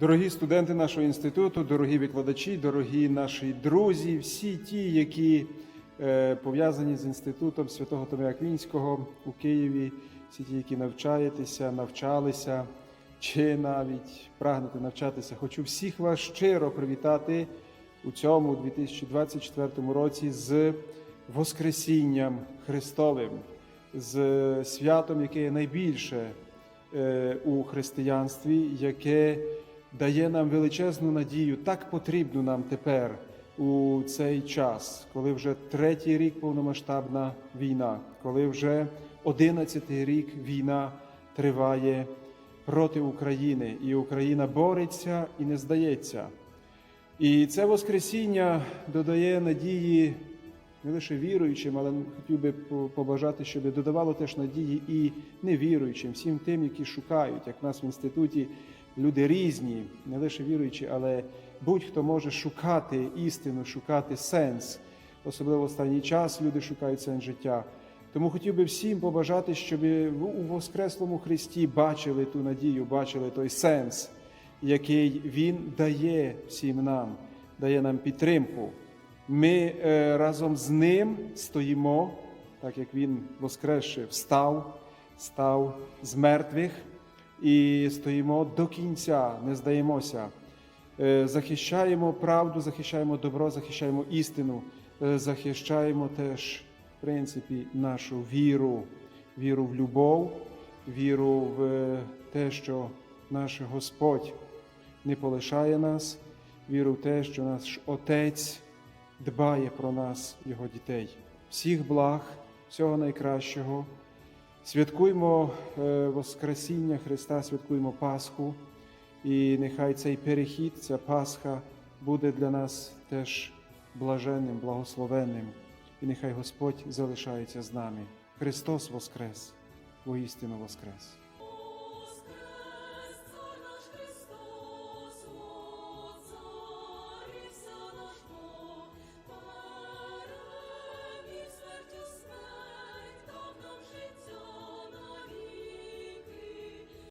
Дорогі студенти нашого інституту, дорогі викладачі, дорогі наші друзі, всі ті, які е, пов'язані з інститутом святого Томія Аквінського у Києві, всі ті, які навчаєтеся, навчалися чи навіть прагнете навчатися. Хочу всіх вас щиро привітати у цьому 2024 році з Воскресінням Христовим, з святом, яке є найбільше е, у християнстві, яке дає нам величезну надію, так потрібну нам тепер у цей час, коли вже третій рік повномасштабна війна, коли вже одинадцятий рік війна триває проти України, і Україна бореться і не здається. І це Воскресіння додає надії не лише віруючим, але хотів би побажати, щоб додавало теж надії і невіруючим, всім тим, які шукають, як нас в інституті люди різні, не лише віруючі, але будь-хто може шукати істину, шукати сенс. Особливо в останній час люди шукають сенс життя. Тому хотів би всім побажати, щоб у Воскреслому Христі бачили ту надію, бачили той сенс, який Він дає всім нам, дає нам підтримку. Ми е, разом з ним стоїмо, так як він воскресши, встав, став з мертвих і стоїмо до кінця, не здаємося. Е, Захищаємо правду, захищаємо добро, захищаємо істину, е, захищаємо теж, в принципі, нашу віру, віру в любов, віру в е, те, що наш Господь не полишає нас, віру в те, що наш Отець дбає про нас, Його дітей. Всіх благ, всього найкращого. Святкуємо е, Воскресіння Христа, святкуємо Пасху, і нехай цей перехід, ця Пасха буде для нас теж блаженним, благословенним, і нехай Господь залишається з нами. Христос Воскрес, воістину Воскрес!